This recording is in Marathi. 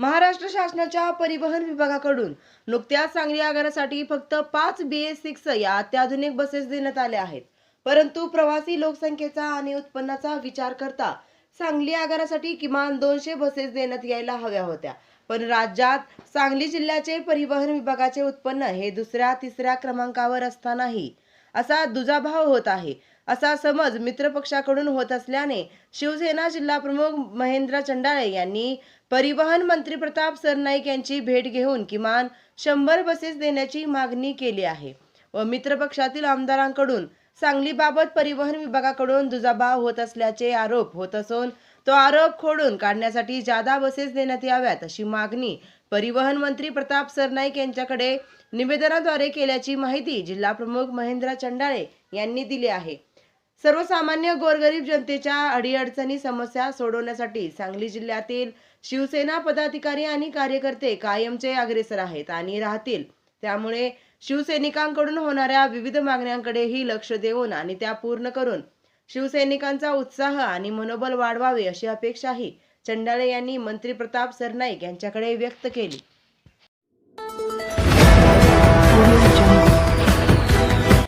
महाराष्ट्र शासनाच्या परिवहन विभागाकडून नुकत्याच सांगली आगारासाठी फक्त पाच बी एस सिक्स या अत्याधुनिक बसेस देण्यात आल्या आहेत. परंतु प्रवासी लोकसंख्येचा आणि उत्पन्नाचा विचार करता सांगली आगारासाठी किमान दोनशे बसेस देण्यात यायला हव्या होत्या. पण राज्यात सांगली जिल्ह्याचे परिवहन विभागाचे उत्पन्न हे दुसऱ्या तिसऱ्या क्रमांकावर असतानाही असा दुजाभाव होत आहे. असा समज मित्रपक्षाकडून होत असल्याने शिवसेना जिल्हा प्रमुख महेंद्र चंडाळे यांनी परिवहन मंत्री प्रताप सरनाईक यांची भेट घेऊन किमान शंभर बसेस देण्याची मागणी केली आहे व मित्रपक्षातील आमदारांकडून सांगलीबाबत परिवहन विभागाकडून दुजाभाव होत असल्याचे आरोप होत असून तो आरोप खोडून काढण्यासाठी जादा बसेस देण्यात याव्यात अशी मागणी परिवहन मंत्री प्रताप सरनाईक यांच्याकडे निवेदनाद्वारे केल्याची माहिती जिल्हा प्रमुख महेंद्र चंडाळे यांनी दिली आहे. सर्वसामान्य गोरगरीब जनतेच्या अडीअडचणी समस्या सोडवण्यासाठी सांगली जिल्ह्यातील शिवसेना पदाधिकारी आणि कार्यकर्ते कायमचे अग्रेसर आहेत आणि राहतील. त्यामुळे शिवसैनिकांकडून होणाऱ्या विविध मागण्यांकडेही लक्ष देऊन आणि त्या पूर्ण करून शिवसैनिकांचा उत्साह आणि मनोबल वाढवावे अशी अपेक्षाही चंडाळे यांनी मंत्री प्रताप सरनाईक यांच्याकडे व्यक्त केली.